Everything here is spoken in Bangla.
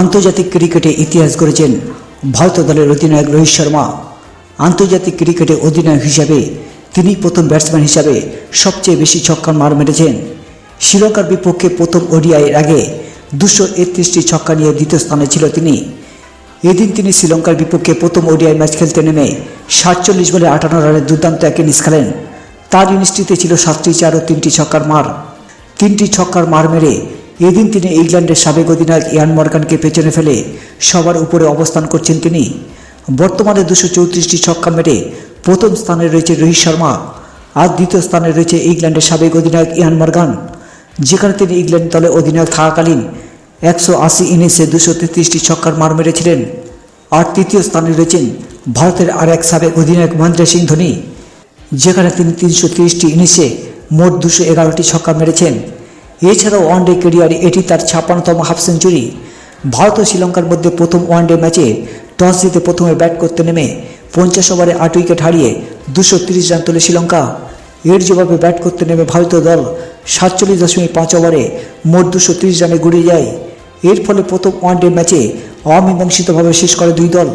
আন্তর্জাতিক ক্রিকেটে ইতিহাস গড়েছেন ভারতীয় দলের অধিনায়ক রোহিত শর্মা। আন্তর্জাতিক ক্রিকেটে অধিনায়ক হিসাবে তিনি প্রথম ব্যাটসম্যান হিসাবে সবচেয়ে বেশি ছক্কা মার মেরেছেন। শ্রীলঙ্কার বিপক্ষে প্রথম ওডিআইয়ের আগে দুশো একত্রিশটি ছক্কা নিয়ে দ্বিতীয় স্থানে ছিল তিনি। এদিন তিনি শ্রীলঙ্কার বিপক্ষে প্রথম ওডিআই ম্যাচ খেলতে নেমে সাতচল্লিশ বলে আটান্ন রানের দুর্দান্ত এক ইনিংস খেলেন। তার ইনিংসটিতে ছিল সাতটি চার ও তিনটি ছক্কার মার। তিনটি ছক্কার মার মেরে এদিন তিনি ইংল্যান্ডের সাবেক অধিনায়ক ইয়ান মর্গানকে পেছনে ফেলে সবার উপরে অবস্থান করছেন তিনি। বর্তমানে দুশো চৌত্রিশটি ছক্কা মেরে প্রথম স্থানে রয়েছে রোহিত শর্মা, আর দ্বিতীয় স্থানে রয়েছে ইংল্যান্ডের সাবেক অধিনায়ক ইয়ান মর্গান। যেখানে তিনি ইংল্যান্ড দলে অধিনায়ক থাকাকালীন একশো আশি ইনিংসে দুশো তেত্রিশটি ছক্কার মার মেরেছিলেন। আর তৃতীয় স্থানে রয়েছেন ভারতের আর এক সাবেক অধিনায়ক মহেন্দ্র সিং ধোনি, যেখানে তিনি তিনশো তিরিশটি ইনিংসে মোট দুশো এগারোটি ছক্কা মেরেছেন। এছাড়াও ওয়ানডে ক্যারিয়ারে এটি তার ছাপ্পান্নতম হাফ সেঞ্চুরি ভারত ও শ্রীলঙ্কার মধ্যে প্রথম ওয়ানডে ম্যাচে টস জিতে প্রথমে ব্যাট করতে নেমে পঞ্চাশ ওভারে আট উইকেট হারিয়ে দুশো তিরিশ রান তোলে শ্রীলঙ্কা। এর জবাবে ব্যাট করতে নেমে ভারতীয় দল সাতচল্লিশ দশমিক পাঁচ ওভারে মোট দুশো তিরিশ রানে গড়িয়ে যায়। এর ফলে প্রথম ওয়ানডে ম্যাচে অমীমাংসিতভাবে শেষ করে দুই দল।